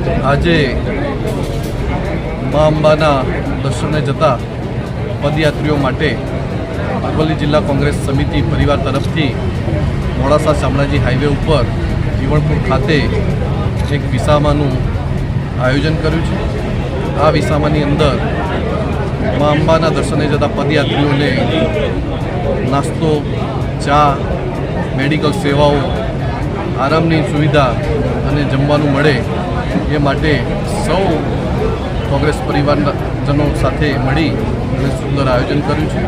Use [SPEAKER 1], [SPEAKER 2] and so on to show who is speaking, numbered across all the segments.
[SPEAKER 1] આજે મા અંબાના દર્શને જતા પદયાત્રીઓ માટે અરવલ્લી જિલ્લા કોંગ્રેસ સમિતિ પરિવાર તરફથી મોડાસા શામળાજી હાઈવે ઉપર જીવણપુર ખાતે એક વિસામાનું આયોજન કર્યું છે. આ વિસામાની અંદર મા અંબાના દર્શને જતા પદયાત્રીઓને નાસ્તો, ચા, મેડિકલ સેવાઓ, આરામની સુવિધા અને જમવાનું મળે એ માટે સૌ કોંગ્રેસ પરિવારજનો સાથે મળી અને સુંદર આયોજન કર્યું છે.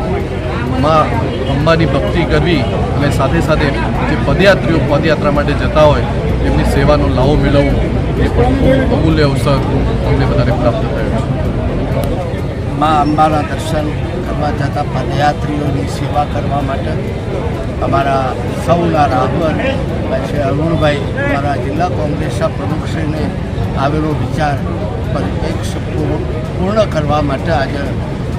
[SPEAKER 1] માં અંબાની ભક્તિ કરવી અને સાથે સાથે જે પદયાત્રીઓ પદયાત્રા માટે જતા હોય, એમની સેવાનો લાવો મેળવવો, એ પણ ખૂબ અમૂલ્ય અવસર અમને બધાને પ્રાપ્ત થયો છે.
[SPEAKER 2] મા અંબાના દર્શન કરવા જતા પદયાત્રીઓની સેવા કરવા માટે અમારા સૌના રાહબર પછી અરુણભાઈ અમારા જિલ્લા કોંગ્રેસના પ્રમુખશ્રીને આવેલો વિચાર પર એક પૂર્ણ કરવા માટે આજે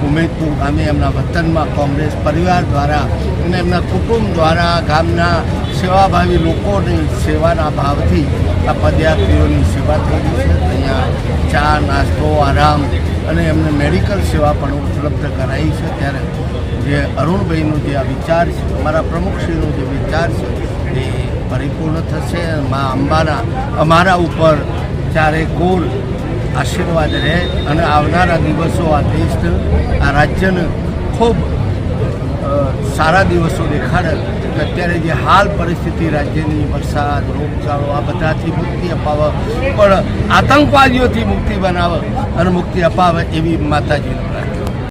[SPEAKER 2] ઉમેદપુર ગામે એમના વતનમાં કોંગ્રેસ પરિવાર દ્વારા અને એમના કુટુંબ દ્વારા ગામના સેવાભાવી લોકોની સેવાના ભાવથી આ પદયાત્રીઓની સેવા થઈ રહી છે. અહીંયા ચા, નાસ્તો, આરામ અને એમને મેડિકલ સેવા પણ ઉપલબ્ધ કરાવી છે. ત્યારે જે અરુણભાઈનો જે આ વિચાર છે, અમારા પ્રમુખશ્રીનો જે વિચાર છે, એ પરિપૂર્ણ થશે. મા અંબાના, અમારા ઉપર ચારે ગોળ આશીર્વાદ રહે અને આવનારા દિવસો આ દેશને, આ રાજ્યને ખૂબ સારા દિવસો દેખાડે. અત્યારે જે હાલ પરિસ્થિતિ, રાજ્યની વરસાદ, રોગચાળો, આ બધાથી મુક્તિ અપાવે પણ આતંકવાદીઓથી મુક્તિ બનાવે અને મુક્તિ અપાવે એવી માતાજીને